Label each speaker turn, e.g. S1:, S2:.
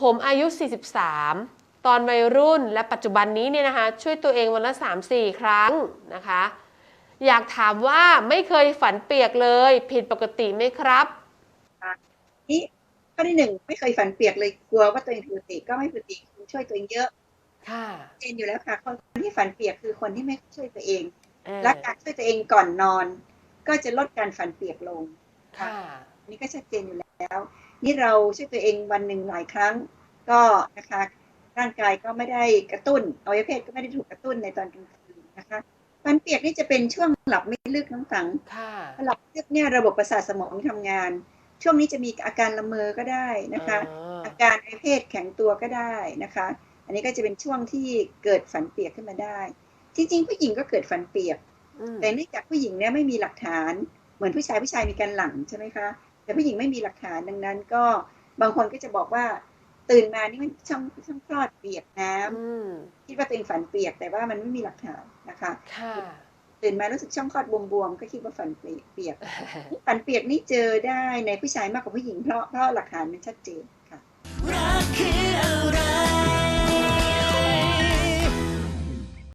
S1: ผมอายุ 43 ตอนวัยรุ่นและปัจจุบันนี้เนี่ยนะคะ ช่วยตัวเองวันละ 3-4 ครั้งนะคะ อยากถามว่าไม่เคยฝันเปียกเลย ผิดปกติไหมครับ
S2: นี่ข้อที่หนึ่งไม่เคยฝันเปียกเลยกลัวว่าตัวเองผิดปกติก็ไม่ผิดปกติคือช่วยตัวเองเยอะ
S1: ค่ะ
S2: เจนอยู่แล้วค่ะ คนที่ฝันเปียกคือคนที่ไม่ช่วยตัวเอง
S1: เออ
S2: และการช่วยตัวเองก่อนนอน ก็จะลดการฝันเปียกลง
S1: ค่ะ
S2: อันนี้ก็ชัดเจนอยู่แล้ว นี่เราช่วยตัวเองวันหนึ่งหลายครั้ง ก็นะคะร่างกายก็ไม่ได้กระตุ้นอวัยวะเพศก็ไม่ได้ถูกกระตุ้นในตอนกลางคืนนะคะฝันเปียกนี่จะเป็นช่วงหลับไม่ลึกน้องสัง
S1: ค่ะ
S2: พอหลับลึกเนี่ยระบบประสาทสมองทำงาน ช่วงนี้จะมีอาการละเมอก็ได้นะคะ
S1: อ๋อ
S2: อาการในเพศแข็งตัวก็ได้นะคะ อันนี้ก็จะเป็นช่วงที่เกิดฝันเปียกขึ้นมาได้ จริง ๆ ผู้หญิงก็เกิดฝันเปียก
S1: อืม
S2: แต่เนื่องจากผู้หญิงเนี่ยไม่มีหลักฐาน เหมือนผู้ชายผู้ชายมีการหลังใช่ไหมคะ แต่ผู้หญิงไม่มีหลักฐานดังนั้น ก็บางคนก็จะบอกว่า ตื่นมานี่มันช่องช่องคลอดเปียกน้ำ
S1: อืม
S2: คิดว่าตัวเองฝันเปียก แต่ว่ามันไม่มีหลักฐานนะคะ
S1: ค่ะ
S2: ตื่นมารู้สึกช่องคลอดบวมๆก็คิดว่าฝันเปียกฝันเปียกนี่เจอได้ในผู้ชายมากกว่าผู้หญิงเพราะเพราะหลักฐานมันชัดเจน